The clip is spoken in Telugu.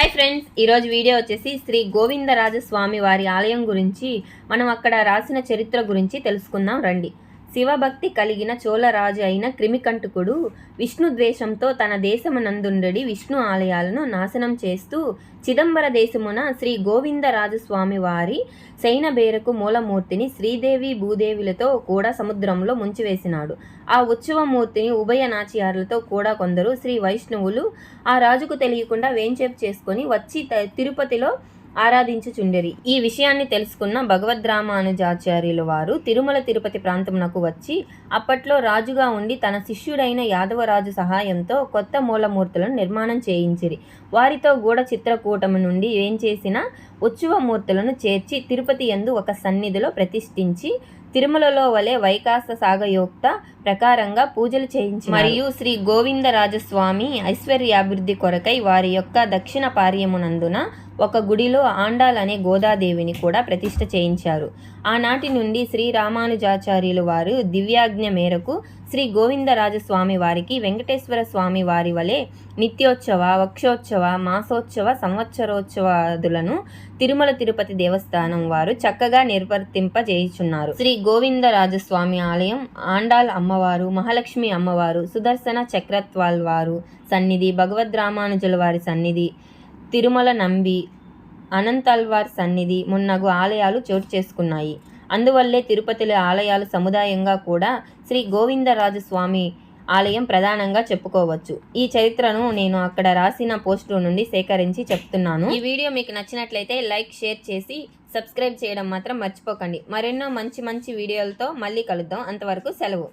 హాయ్ ఫ్రెండ్స్ ఈరోజు వీడియో వచ్చేసి శ్రీ గోవిందరాజ స్వామి వారి ఆలయం గురించి మనం అక్కడ రాసిన చరిత్ర గురించి తెలుసుకుందాం రండి. శివభక్తి కలిగిన చోళరాజు అయిన క్రిమికంటుకుడు విష్ణుద్వేషంతో తన దేశమునందుండడి విష్ణు ఆలయాలను నాశనం చేస్తూ చిదంబర దేశమున శ్రీ గోవిందరాజస్వామి వారి శైనబేరకు మూలమూర్తిని శ్రీదేవి భూదేవులతో కూడా సముద్రంలో ముంచివేసినాడు. ఆ ఉత్సవమూర్తిని ఉభయ నాచియారులతో కూడా కొందరు శ్రీ వైష్ణవులు ఆ రాజుకు తెలియకుండా వేంచేపు చేసుకొని వచ్చి తిరుపతిలో ఆరాధించుచుండెరి ఈ విషయాన్ని తెలుసుకున్న భగవద్రామానుజాచార్యుల వారు తిరుమల తిరుపతి ప్రాంతమునకు వచ్చి అప్పట్లో రాజుగా ఉండి తన శిష్యుడైన యాదవరాజు సహాయంతో కొత్త మూలమూర్తులను నిర్మాణం చేయించిరి. వారితో గూఢ చిత్రకూటము నుండి ఏం చేసిన ఉత్సవమూర్తులను చేర్చి తిరుపతి యందు ఒక సన్నిధిలో ప్రతిష్ఠించి తిరుమలలో వలె వైకాస సాగయోక్త ప్రకారంగా పూజలు చేయించి మరియు శ్రీ గోవిందరాజస్వామి ఐశ్వర్యాభివృద్ధి కొరకై వారి యొక్క దక్షిణ పార్యమునందున ఒక గుడిలో ఆండాల్ అనే గోదాదేవిని కూడా ప్రతిష్ఠ చేయించారు. ఆనాటి నుండి శ్రీ రామానుజాచార్యులు వారు దివ్యాజ్ఞ మేరకు శ్రీ గోవిందరాజస్వామి వారికి వెంకటేశ్వర స్వామి వారి వలె నిత్యోత్సవ వక్షోత్సవ మాసోత్సవ సంవత్సరోత్సవాదులను తిరుమల తిరుపతి దేవస్థానం వారు చక్కగా నిర్వర్తింపజేయుచున్నారు. శ్రీ గోవిందరాజస్వామి ఆలయం ఆండాల్ అమ్మవారు మహాలక్ష్మి అమ్మవారు సుదర్శన చక్రత్వాల్ వారు సన్నిధి భగవద్రామానుజుల వారి సన్నిధి తిరుమల నంబి అనంతల్వార్ సన్నిధి మున్నగు ఆలయాలు చోటు చేసుకున్నాయి. అందువల్లే తిరుపతిలో ఆలయాలు సముదాయంగా కూడా శ్రీ గోవిందరాజు స్వామి ఆలయం ప్రధానంగా చెప్పుకోవచ్చు. ఈ చరిత్రను నేను అక్కడ రాసిన పోస్టు నుండి సేకరించి చెప్తున్నాను. ఈ వీడియో మీకు నచ్చినట్లయితే లైక్ షేర్ చేసి సబ్స్క్రైబ్ చేయడం మాత్రం మర్చిపోకండి. మరెన్నో మంచి మంచి వీడియోలతో మళ్ళీ కలుద్దాం. అంతవరకు సెలవు.